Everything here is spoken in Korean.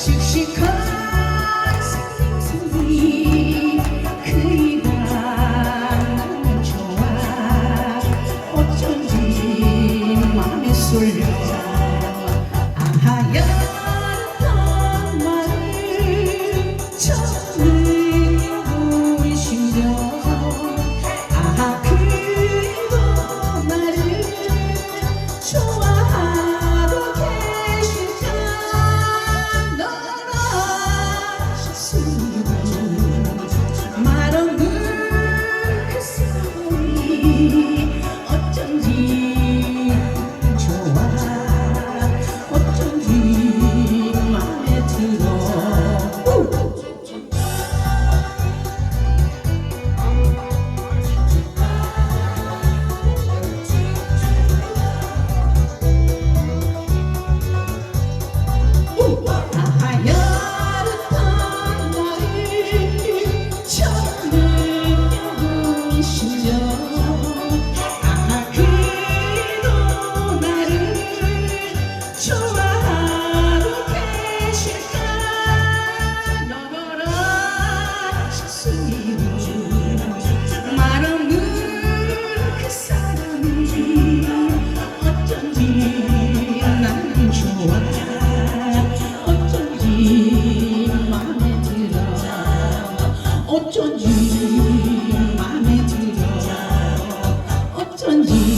씩씩한 생선이 그이가 좋아 아하였던 말을 어쩐지 맘에 들어 어쩐지